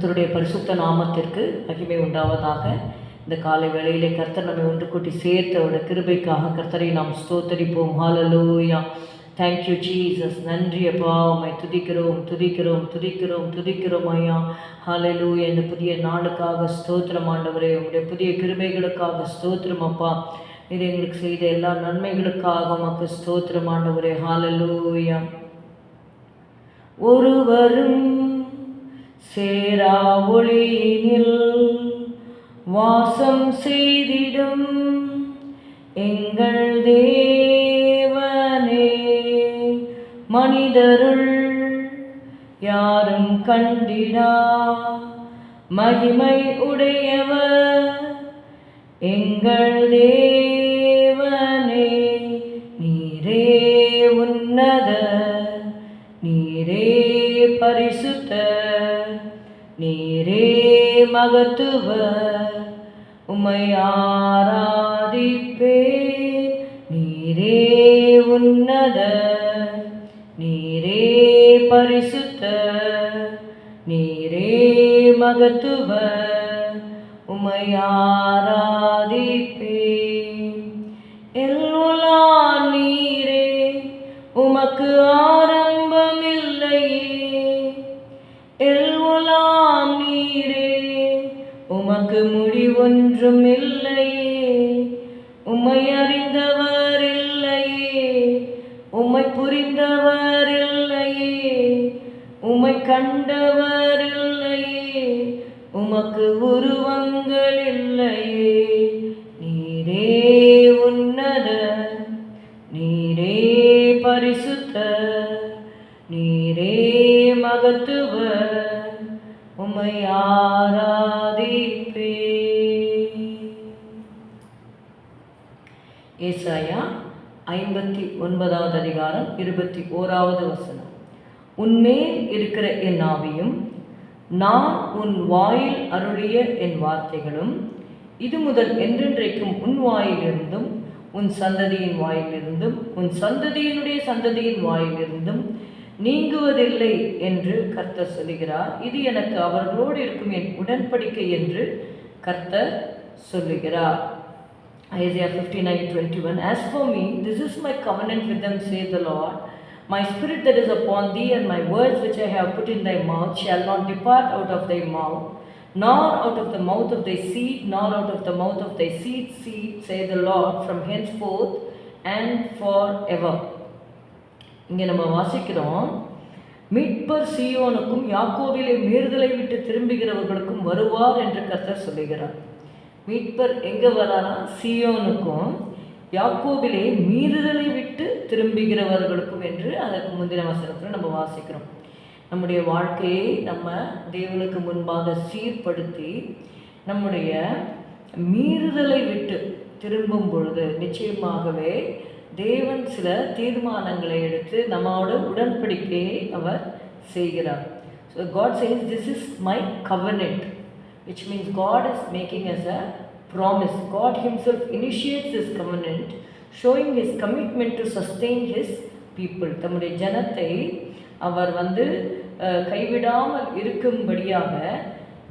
கர்த்தருடைய பரிசுத்த நாமத்திற்கு மகிமை உண்டாவதாக. இந்த காலை வேளையிலே கர்த்தர் நம்மை ஒன்று கூட்டி சேர்த்தவோட கிருபைக்காக கர்த்தரை நாம் ஸ்தோத்தரிப்போம். ஹாலலூயா தேங்க்யூ ஜீசஸ் நன்றி அப்பா. உம்மை துதிக்கிறோம் துதிக்கிறோம் துதிக்கிறோம் துதிக்கிறோம் ஐயா. ஹாலலூயா இந்த புதிய நாளுக்காக ஸ்தோத்திரம் ஆண்டவரே. உங்களுடைய புதிய கிருபைகளுக்காக ஸ்தோத்திரம் அப்பா. இது எங்களுக்கு செய்த எல்லா நன்மைகளுக்காக உமக்கு ஸ்தோத்திரம் ஆண்டவரே. ஹாலலூயா ஒருவரும் சேரா ஒளியினில் வாசம் செய்திடும் எங்கள் தேவனே. மனிதருள் யாரும் கண்டிடா. மகிமை உடையவர் எங்கள் தேவனே பரிசுத்த நீரே மகத்துவ உமை ஆராதிப்பே. நீரே உன்னத. நீரே பரிசுத்த. நீரே மகத்துவ உமை ஆராதிப்பே. எல் முடிவொன்றும் இல்லையே உம்மை அறிந்தவர் இல்லையே உம்மை புரிந்தவர் இல்லையே உம்மை கண்டவர் இல்லையே உமக்கு உருவங்கள் இல்லையே. ஐம்பத்தி ஒன்பதாவது அதிகாரம் இருபத்தி ஓராவது வசனம். உன்மேல் இருக்கிற என் ஆவியும் நான் உன் வாயில் அருளிய என் வார்த்தைகளும் இது முதல் என்றென்றைக்கும் உன் வாயிலிருந்தும் உன் சந்ததியின் வாயிலிருந்தும் உன் சந்ததியினுடைய சந்ததியின் வாயிலிருந்தும் நீங்குவதில்லை என்று கர்த்தர் சொல்லுகிறார். இது எனக்கு அவர்களோடு இருக்கும் என் உடன்படிக்கை என்று கர்த்தர் சொல்லுகிறார். Isaiah 59 21 As for me, this is my covenant with them, saith the Lord. My spirit that is upon thee, and my words which I have put in thy mouth, shall not depart out of thy mouth, nor out of the mouth of thy seed, nor out of the mouth of thy seed, seed, saith the Lord, from henceforth and forever. இங்கே நம்ம வாசிக்கிறோம் மீட்பர் சீயோனுக்கும் யாக்கோவிலே மீறுதலை விட்டு திரும்புகிறவர்களுக்கும் வருவார் என்று கர்த்தர் சொல்லுகிறார் மீட்பர் எங்கே வரானா சியோனுக்கும் யாக்கோபிலே மீறுதலை விட்டு திரும்புகிறவர்களுக்கும் என்று அதற்கு முந்தின வசனத்தில் நம்ம வாசிக்கிறோம். நம்முடைய வாழ்க்கையை நம்ம தேவனுக்கு முன்பாக சீர்படுத்தி நம்முடைய மீறுதலை விட்டு திரும்பும் பொழுது நிச்சயமாகவே தேவன் சில தீர்மானங்களை எடுத்து நம்மோட உடன்படிக்கையை அவர் செய்கிறார். So God says this is my covenant which means God is making us a promise. God Himself initiates His covenant, showing His commitment to sustain His people. தம்முடைய ஜனத்தை அவர் வந்து கைவிடாமல் இருக்கும்படியாக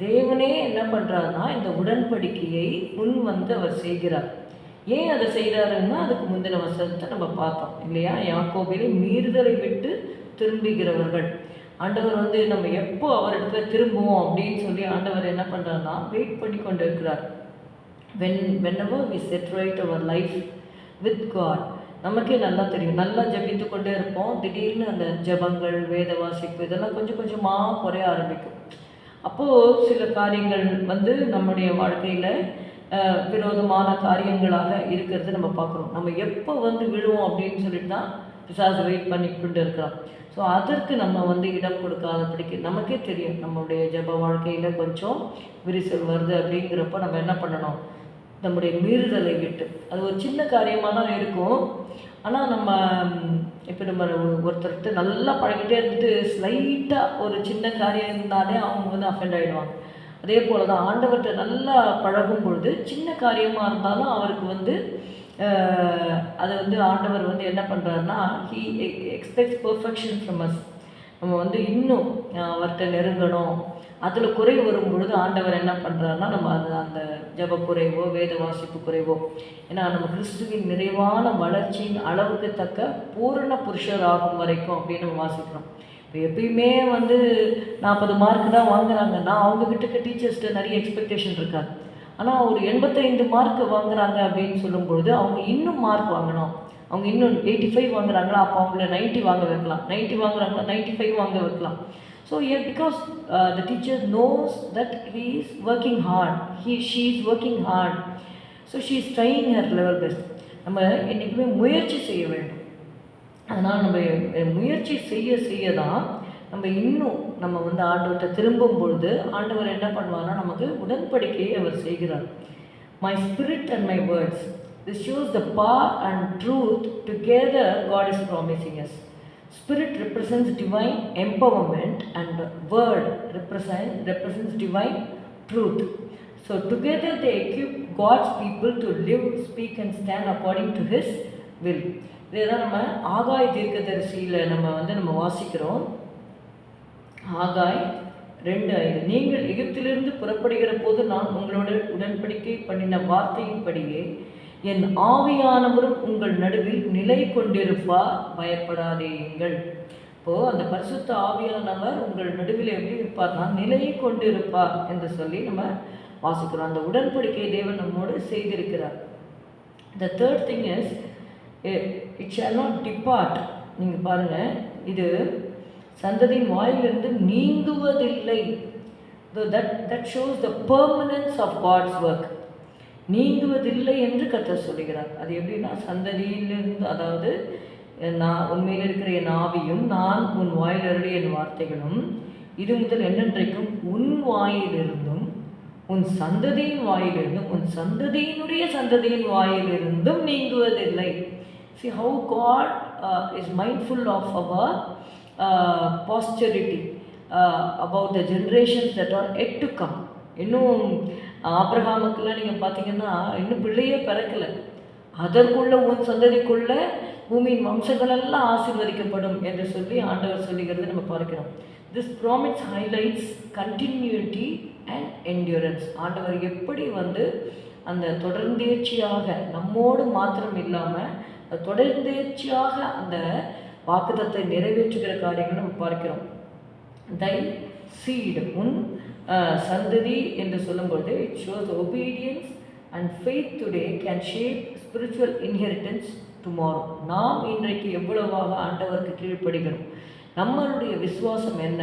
தேவனே என்ன பண்ணுறாருன்னா இந்த உடன்படிக்கையை முன் வந்து அவர் செய்கிறார் ஏன் அதை செய்கிறாருன்னா அதுக்கு முந்தின வசனத்தை நம்ம பார்த்தோம் இல்லையா யாக்கோபிலே மீறுதலை விட்டு திரும்புகிறவர்கள் ஆண்டவர் வந்து நம்ம எப்போ அவர் இடத்துல திரும்புவோம் அப்படின்னு சொல்லி ஆண்டவர் என்ன பண்ணுறாருன்னா வெயிட் பண்ணி கொண்டு இருக்கிறார் when வென்னவோ we set right our life with God நமக்கே நல்லா தெரியும். நல்லா ஜெபித்து கொண்டே இருப்போம். திடீர்னு அந்த ஜெபங்கள் வேத வாசிப்பு இதெல்லாம் கொஞ்சம் கொஞ்சமாக குறைய ஆரம்பிக்கும். அப்போது சில காரியங்கள் வந்து நம்முடைய வாழ்க்கையில் விரோதமான காரியங்களாக இருக்கிறது நம்ம பார்க்குறோம். நம்ம எப்போ வந்து விழுவோம் அப்படின்னு சொல்லிட்டு தான் பிசாசு வெயிட் பண்ணி கொண்டு இருக்கிறோம் ஸோ அதற்கு நம்ம வந்து இடம் கொடுக்காதபடிக்கு நமக்கே தெரியும். நம்மளுடைய ஜெப வாழ்க்கையில் கொஞ்சம் விரிசல் வருது அப்படிங்கிறப்ப நம்ம என்ன பண்ணணும்? நம்முடைய மீறுதலை விட்டு. அது ஒரு சின்ன காரியமாக தான் இருக்கும். ஆனால் நம்ம இப்போ நம்ம ஒருத்தர்கிட்ட நல்லா பழகிட்டே இருந்துட்டு ஸ்லைட்டாக ஒரு சின்ன காரியம் இருந்தாலே அவங்க வந்து அஃபெண்ட் ஆகிடுவாங்க அதே போல் தான் ஆண்டவர்கிட்ட நல்லா பழகும் பொழுது சின்ன காரியமாக இருந்தாலும் அவருக்கு வந்து அதை வந்து ஆண்டவர் வந்து என்ன பண்ணுறாருன்னா he expects perfection from us நம்ம வந்து இன்னும் அவர்கிட்ட நெருங்கணும். அதில் குறை வரும் பொழுது ஆண்டவர் என்ன பண்ணுறாருன்னா நம்ம அது அந்த ஜப குறைவோ வேத வாசிப்பு குறைவோ ஏன்னா நம்ம கிறிஸ்துவின் நிறைவான வளர்ச்சியின் அளவுக்கு தக்க பூரண புருஷர் ஆகும் வரைக்கும் அப்படின்னு நம்ம வாசிக்கிறோம். இப்போ எப்பயுமே வந்து நாற்பது மார்க் தான் வாங்குறாங்கன்னா அவங்கக்கிட்ட டீச்சர்ஸ்கிட்ட நிறைய எக்ஸ்பெக்டேஷன் இருக்காது. ஆனால் ஒரு எண்பத்தைந்து மார்க் வாங்குறாங்க அப்படின்னு சொல்லும்பொழுது அவங்க இன்னும் மார்க் வாங்கணும். அவங்க இன்னும் எயிட்டி ஃபைவ் வாங்குறாங்களா? அப்போ அவங்கள நைன்ட்டி வாங்க வைக்கலாம். நைன்ட்டி வாங்குறாங்களா? நைன்ட்டி ஃபைவ் வாங்க வைக்கலாம். So here because the teacher knows that he is working hard he she is working hard so she is trying her level best நம்ம என்றைக்குமே முயற்சி செய்ய வேண்டும். அதனால் நம்ம முயற்சி செய்ய செய்ய தான் நம்ம இன்னும் நம்ம வந்து ஆண்டவர்கிட்ட திரும்பும் பொழுது ஆண்டவர் என்ன பண்ணுவார்னா நமக்கு உடன்படிக்கையை அவர் செய்கிறார் my spirit and my words this shows the power and truth together God is promising us Spirit represents divine empowerment and word represent, represents divine truth. So together they equip God's people to live, speak and stand according to His will. இதுதான் நம்ம ஆகாய தீர்க்கதரிசியில் நம்ம வந்து நம்ம வாசிக்கிறோம் ஆகாய் ரெண்டு ஐந்து. நீங்கள் எகிப்திலிருந்து புறப்படுகிற போது நான் உங்களோட உடன்படிக்கை பண்ணின வார்த்தையின்படியே என் ஆவியானவரும் உங்கள் நடுவில் நிலை கொண்டிருப்பா பயப்படாதேயுங்கள் இப்போது அந்த பரிசுத்த ஆவியானவர் உங்கள் நடுவில் எப்படி இருப்பார்னா நிலையை கொண்டிருப்பார் என்று சொல்லி நம்ம வாசிக்கிறோம். அந்த உடன்படிக்கை தேவன் நம்மோடு செய்திருக்கிறார். The third thing is it shall not depart நீங்கள் பாருங்கள் இது சந்ததியின் வாயிலிருந்து நீங்குவதில்லை that that shows the permanence of God's work நீங்குவதில்லை என்று கத்த சொல்லுகிறார். அது எப்படின்னா சந்ததியிலிருந்து அதாவது நான் உண்மையில் இருக்கிற என் ஆவியும் நான் உன் வாயிலிருடைய என் வார்த்தைகளும் இது முதல் என்னென்றைக்கும் உன் வாயிலிருந்தும் உன் சந்ததியின் வாயிலிருந்தும் உன் சந்ததியினுடைய சந்ததியின் வாயிலிருந்தும் நீங்குவதில்லை. See how God is mindful of our posterity about the generations that are yet to come இன்னும் uh, ஆப்ரஹாமுக்கெல்லாம் நீங்கள் பார்த்தீங்கன்னா இன்னும் பிள்ளையே பிறக்கலை. அதற்குள்ள உன் சந்ததிக்குள்ள பூமியின் வம்சங்களெல்லாம் ஆசீர்வதிக்கப்படும் என்று சொல்லி ஆண்டவர் சொல்லுகிறது நம்ம பார்க்கிறோம். This promise highlights continuity and endurance ஆண்டவர் எப்படி வந்து அந்த தொடர்ந்தேர்ச்சியாக நம்மோடு மாத்திரம் இல்லாமல் தொடர்ந்தேர்ச்சியாக அந்த வாக்குத்தத்தை நிறைவேற்றுகிற காரியங்களை நம்ம பார்க்கிறோம். தை சீடு உன் சந்ததி என்று சொல்லும்போது it shows obedience and faith today can shape spiritual inheritance tomorrow நாம் இன்றைக்கு எவ்வளவாக ஆண்டவருக்கு கீழ்ப்படுகிறோம்? நம்மளுடைய விசுவாசம் என்ன?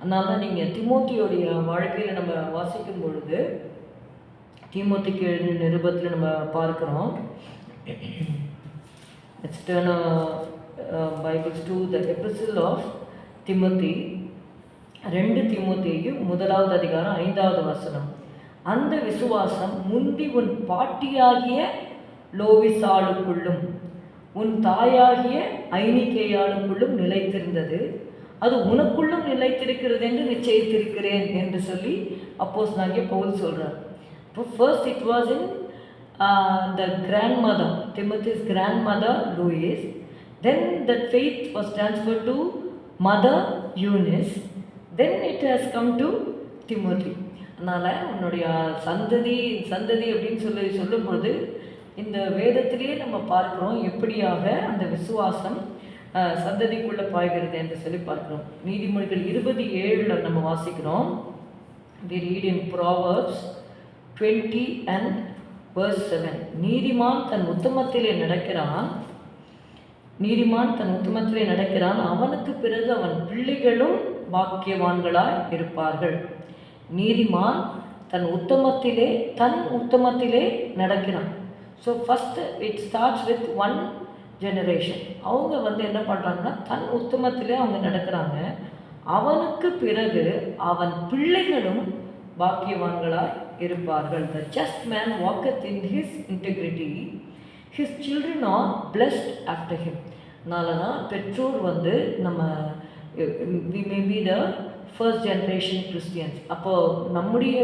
அதனால தான் நீங்கள் திமோத்தியோடைய வாழ்க்கையில் நம்ம வாசிக்கும் பொழுது திமோத்திக்கு நிருபத்தில் நம்ம பார்க்குறோம். Let's bibles to the epistle of Timothy ரெண்டு திமுத்தியும் முதலாவது அதிகாரம் ஐந்தாவது வசனம். அந்த விசுவாசம் முந்தி உன் பாட்டியாகிய லோவிசாளுக்குள்ளும் உன் தாயாகிய ஐனிகேயாளுக்குள்ளும் நிலைத்திருந்தது. அது உனக்குள்ளும் நிலைத்திருக்கிறது என்று நிச்சயித்திருக்கிறேன் என்று சொல்லி அப்போஸ் நாங்கள் பவுல் சொல்கிறார் இப்போ first it was in the grandmother Timothy's grandmother Lois then that faith was transferred to mother Eunice then it has come to Timothy அதனால் உன்னுடைய சந்ததி சந்ததி அப்படின்னு சொல்லி சொல்லும்பொழுது இந்த வேதத்திலேயே நம்ம பார்க்குறோம் எப்படியாக அந்த விசுவாசம் சந்ததிக்குள்ளே பாய்கிறது என்று சொல்லி பார்க்குறோம். நீதிமொழிகள் இருபது ஏழில் நம்ம வாசிக்கிறோம். We read in Proverbs twenty and verse seven நீதிமான் தன் உத்தமத்திலே நடக்கிறான் நீதிமான் தன் உத்தமத்திலே நடக்கிறான். அவனுக்கு பிறகு அவன் பிள்ளைகளும் பாக்கியவான்களாய் இருப்பார்கள். நீதிமான் தன் உத்தமத்திலே தன் உத்தமத்திலே நடக்கிறான். So first it starts with one generation அவங்க வந்து என்ன பண்ணுறாங்கன்னா தன் உத்தமத்திலே அவங்க நடக்கிறாங்க. அவனுக்கு பிறகு அவன் பிள்ளைகளும் பாக்கியவான்களாய் இருப்பார்கள். The just man walketh in his integrity his children are blessed after him அதனால தான் பெற்றோர் வந்து நம்ம we may be the first generation Christians அப்போது நம்முடைய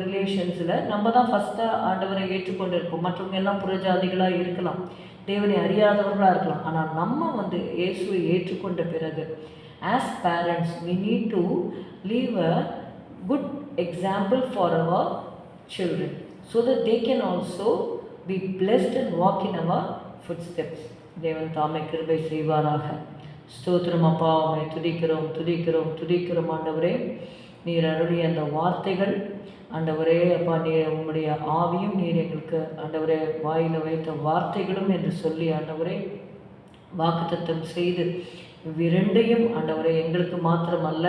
ரிலேஷன்ஸில் நம்ம தான் ஃபஸ்ட்டாக ஆண்டவரை ஏற்றுக்கொண்டு இருப்போம் மற்றவங்க எல்லாம் புறஜாதிகளாக இருக்கலாம். தேவனை அறியாதவர்களாக இருக்கலாம். ஆனால் நம்ம வந்து இயேசுவை ஏற்றுக்கொண்ட பிறகு as parents we need to leave a good example for our children so that they can also be blessed and walk in our footsteps தேவன் தாமே கிருபை செய்வாராக. ஸ்தோத்திரம் அப்பா உம்மை துதிக்கிறோம் துதிக்கிறோம் துதிக்கிறோம் ஆண்டவரே. நீர் அருளிய அந்த வார்த்தைகள் ஆண்டவரே அப்பா நீர் உங்களுடைய ஆவியும் நீர் எங்களுக்கு ஆண்டவரே வாயில் வைத்த வார்த்தைகளும் என்று சொல்லி ஆண்டவரே வாக்குத்தத்தம் செய்து இவ்விரண்டையும் ஆண்டவரே எங்களுக்கு மாத்திரமல்ல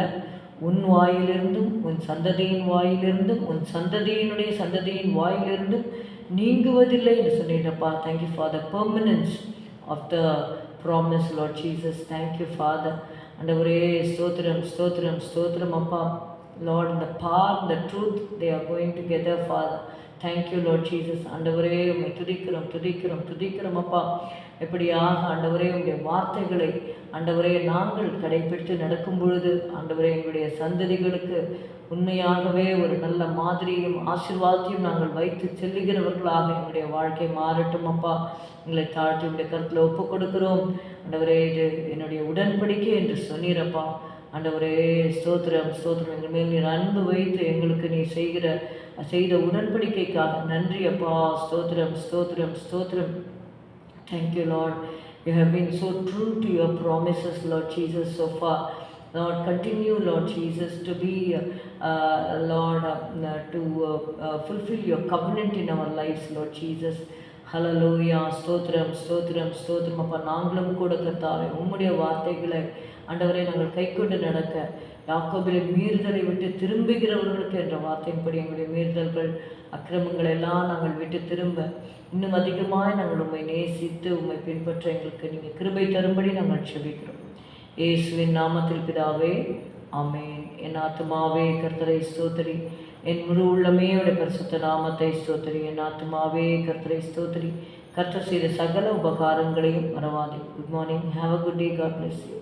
உன் வாயிலிருந்தும் உன் சந்ததியின் வாயிலிருந்தும் உன் சந்ததியினுடைய சந்ததியின் வாயிலிருந்தும் நீங்குவதில்லை என்று சொன்னீங்கப்பா. Thank you for the permanence of the promise, Lord Jesus. Thank you, Father. And Avare, Stotram, Stotram, Stotram, Appa. Lord, the path, the truth, they are going together, Father. Thank you, Lord Jesus. And Avare, Tudikaram, Tudikaram, Tudikaram, Appa. எப்படியாக ஆண்டவரே உங்களுடைய வார்த்தைகளை ஆண்டவரே நாங்கள் கடைபிடித்து நடக்கும் பொழுது ஆண்டவரே எங்களுடைய சந்ததிகளுக்கு உண்மையாகவே ஒரு நல்ல மாதிரியும் ஆசிர்வாதத்தையும் நாங்கள் வைத்து செல்லுகிறவர்களாக எங்களுடைய வாழ்க்கை மாறட்டும் அப்பா. எங்களை தாழ்த்தி உடைய கருத்தில் ஒப்பு கொடுக்கிறோம் ஆண்டவரே இது என்னுடைய உடன்படிக்கை என்று சொன்னீரப்பா. ஆண்டவரே ஸ்தோத்திரம் ஸ்தோத்திரம். எங்கள் மேல் நீர் அன்பு வைத்து எங்களுக்கு நீ செய்கிற செய்த உடன்படிக்கைக்காக நன்றி அப்பா. ஸ்தோத்திரம் ஸ்தோத்திரம் ஸ்தோத்திரம். Thank you, Lord. You have been so true to your promises, Lord Jesus, so far. Lord, continue, Lord Jesus, to be, uh, Lord, uh, to uh, uh, fulfill your covenant in our lives, Lord Jesus. Hallelujah ஸ்தோத்திரம் ஸ்தோத்திரம் ஸ்தோத்திரம் அப்பா நாங்களும் கூட கர்த்தாவே உம்முடைய வார்த்தைகளை ஆண்டவரை நாங்கள் கைக்கொண்டு நடக்க யாக்கோபிலே மீறுதலை விட்டு திரும்புகிறவர்களுக்கு என்ற வார்த்தையின்படி எங்களுடைய மீறுதல்கள் அக்கிரமங்கள் எல்லாம் நாங்கள் விட்டு திரும்ப இன்னும் அதிகமாக நாங்கள் உண்மை நேசித்து உண்மை பின்பற்ற எங்களுக்கு நீங்கள் கிருபை தரும்படி நாங்கள் செபிக்கிறோம். இயேசுவின் நாமத்தில் பிதாவே ஆமேன். என் ஆத்மாவே கர்த்தரை ஸ்தோத்திரி. என் முழு உள்ளமே உடைய பரிசுத்த நாமத்தை ஸ்தோத்திரி. என் ஆத்மாவே கர்த்தரை ஸ்தோத்திரி. கர்த்தர் செய்த சகல உபகாரங்களையும் மறவாதே. Good morning have a good day God bless you